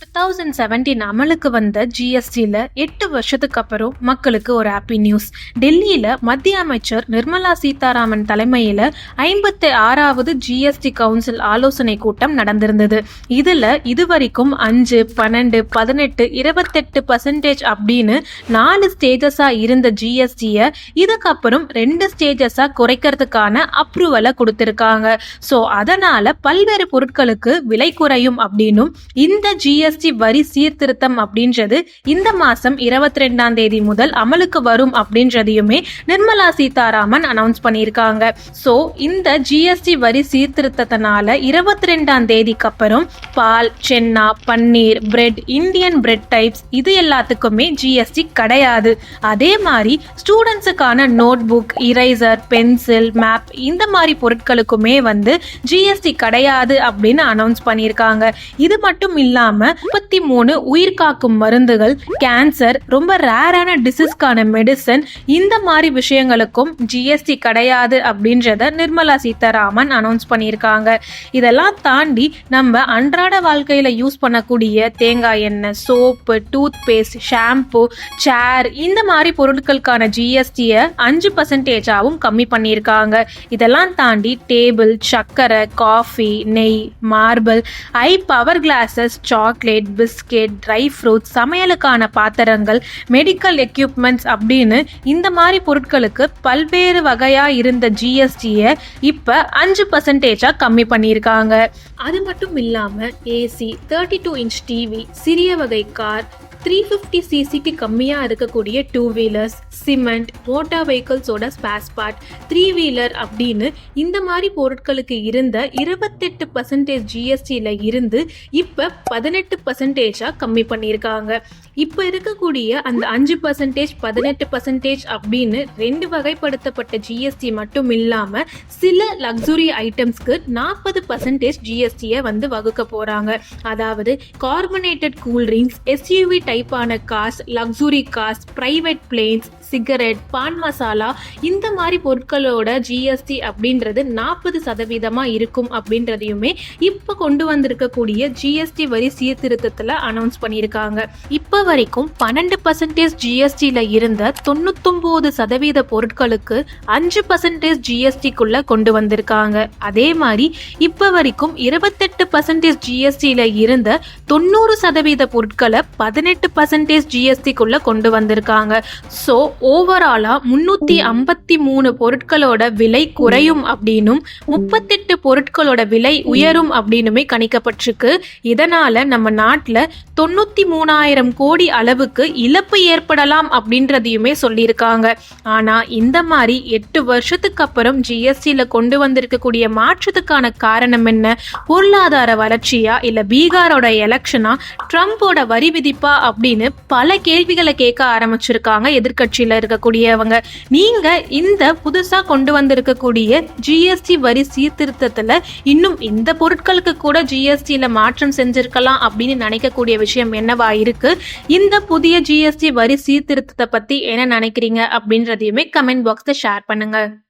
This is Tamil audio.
டூ தௌசண்ட் செவன்டீன் அமலுக்கு வந்த ஜிஎஸ்டியில் எட்டு வருஷத்துக்கு அப்புறம் மக்களுக்கு ஒரு ஹாப்பி நியூஸ் டெல்லியில் மத்திய அமைச்சர் நிர்மலா சீதாராமன் தலைமையில் ஐம்பத்தி ஆறாவது ஜிஎஸ்டி கவுன்சில் ஆலோசனை கூட்டம் நடந்திருந்தது. இதில் இதுவரைக்கும் அஞ்சு பன்னெண்டு பதினெட்டு இருபத்தெட்டு பர்சன்டேஜ் அப்படின்னு நாலு ஸ்டேஜஸாக இருந்த ஜிஎஸ்டியை இதுக்கப்புறம் ரெண்டு ஸ்டேஜஸாக குறைக்கிறதுக்கான அப்ரூவலை கொடுத்துருக்காங்க. ஸோ அதனால் பல்வேறு பொருட்களுக்கு விலை குறையும் அப்படின்னும் இந்த ஜிஎஸ்டி ஜிஎஸ்டி வரி சீர்திருத்தம் அப்படின்றது இந்த மாசம் இருபத்தி ரெண்டாம் தேதி முதல் அமலுக்கு வரும் அப்படின்றதையுமே நிர்மலா சீதாராமன் அனௌன்ஸ் பண்ணியிருக்காங்க. ஸோ இந்த ஜிஎஸ்டி வரி சீர்திருத்தத்தினால இருபத்தி ரெண்டாம் தேதிக்கு அப்புறம் பால் chana paneer bread Indian bread types இது எல்லாத்துக்குமே ஜிஎஸ்டி கிடையாது. அதே மாதிரி ஸ்டூடெண்ட்ஸுக்கான notebook eraser pencil map இந்த மாதிரி பொருட்களுக்குமே வந்து ஜிஎஸ்டி கிடையாது அப்படின்னு அனௌன்ஸ் பண்ணியிருக்காங்க. இது மட்டும் இல்லாமல் முப்பத்தி மூணு உயிர் காக்கும் மருந்துகள் கேன்சர் ரொம்ப ரேரான டிசீஸ்க்கான மெடிசன் இந்த மாதிரி விஷயங்களுக்கும் ஜிஎஸ்டி கிடையாது அப்படின்றத நிர்மலா சீதாராமன் அனௌன்ஸ் பண்ணியிருக்காங்க. இதெல்லாம் தாண்டி நம்ம அன்றாட வாழ்க்கையில் யூஸ் பண்ணக்கூடிய தேங்காய் எண்ணெய் soap toothpaste shampoo chair இந்த மாதிரி பொருட்களுக்கான ஜிஎஸ்டியை அஞ்சு பர்சன்டேஜாகவும் கம்மி பண்ணியிருக்காங்க. இதெல்லாம் தாண்டி டேபிள் சக்கரை காஃபி நெய் marble eye power glasses chocolate biscuit dry fruits சமையலுக்கான பாத்திரங்கள் மெடிக்கல் எக்யூப்மெண்ட்ஸ் அப்படின்னு இந்த மாதிரி பொருட்களுக்கு பல்வேறு வகையாக இருந்த ஜிஎஸ்டியை இப்போ அஞ்சு பர்சன்டேஜாக கம்மி பண்ணியிருக்காங்க. அது மட்டும் இல்லாமல் AC thirty two inch TV சிறிய வகை கார் த்ரீ ஃபிஃப்டி சிசிக்கு கம்மியாக இருக்கக்கூடிய டூ வீலர்ஸ் சிமெண்ட் மோட்டார் வெஹிக்கிள்ஸோட ஸ்பேஸ் பார்ட் த்ரீ வீலர் அப்படின்னு இந்த மாதிரி பொருட்களுக்கு இருந்த இருபத்தெட்டு பர்சன்டேஜ் ஜிஎஸ்டியில் இருந்து இப்போ பதினெட்டு பர்சன்டேஜாக கம்மி பண்ணியிருக்காங்க. இப்போ இருக்கக்கூடிய அந்த அஞ்சு பர்சன்டேஜ் பதினெட்டு பர்சன்டேஜ் அப்படின்னு ரெண்டு வகைப்படுத்தப்பட்ட ஜிஎஸ்டி மட்டும் இல்லாமல் சில லக்ஸுரி ஐட்டம்ஸ்க்கு நாற்பது பர்சன்டேஜ் ஜிஎஸ்டியை வந்து வகுக்க போகிறாங்க அதாவது carbonated cool drinks SUV டைப்பான cars luxury cars private planes cigarette pan masala இந்த மாதிரி பொருட்களோட ஜிஎஸ்டி அப்படின்றது நாற்பது சதவீதமாக இருக்கும் அப்படின்றதையுமே இப்போ கொண்டு வந்திருக்கக்கூடிய ஜிஎஸ்டி வரி சீர்திருத்தத்தில் அனௌன்ஸ் பண்ணியிருக்காங்க. இப்போ வரைக்கும் பன்னெண்டு பர்சன்டேஜ் ஜிஎஸ்டியில் இருந்த தொண்ணூத்தொம்போது சதவீத பொருட்களுக்கு அஞ்சு பர்சன்டேஜ் ஜிஎஸ்டிக்குள்ள கொண்டு வந்திருக்காங்க. அதே மாதிரி இப்போ வரைக்கும் இருபத்தெட்டு பர்சன்டேஜ் ஜிஎஸ்டியில் இருந்த தொண்ணூறு சதவீத பொருட்களை பதினெட்டு பர்சன்டேஜ் ஜிஎஸ்டிக்குள்ள கொண்டு வந்திருக்காங்க. ஸோ ஓவராலாக முந்நூற்றி ஐம்பத்தி மூணு பொருட்களோட விலை குறையும் அப்படின்னும் முப்பத்தெட்டு பொருட்களோட விலை உயரும் அப்படின்னுமே கணிக்கப்பட்டிருக்கு. இதனால் நம்ம நாட்டில் தொண்ணூற்றி மூணாயிரம் கோடி அளவுக்கு இழப்பு ஏற்படலாம் அப்படின்றதையுமே சொல்லியிருக்காங்க. ஆனால் இந்த மாதிரி எட்டு வருஷத்துக்கு அப்புறம் ஜிஎஸ்டியில் கொண்டு வந்திருக்கக்கூடிய மாற்றத்துக்கான காரணம் என்ன? பொருளாதார வளர்ச்சியா? இல்லை பீகாரோட எலெக்ஷனா ட்ரம்ப்போட வரி விதிப்பா? அப்படின்னு பல கேள்விகளை கேட்க ஆரம்பிச்சிருக்காங்க எதிர்க்கட்சியில் இருக்கக்கூடியவங்க. நீங்க இந்த புதுசா கொண்டு வந்திருக்கக்கூடிய ஜிஎஸ்டி வரி சீர்திருத்தத்துல இன்னும் இந்த பொருட்களுக்கு கூட ஜிஎஸ்டியில் மாற்றம் செஞ்சிருக்கலாம் அப்படின்னு நினைக்கக்கூடிய விஷயம் என்னவா இருக்கு? இந்த புதிய ஜிஎஸ்டி வரி சீர்திருத்தத்தை பத்தி என்ன நினைக்கிறீங்க அப்படின்றதையுமே கமெண்ட் பாக்ஸில் ஷேர் பண்ணுங்க.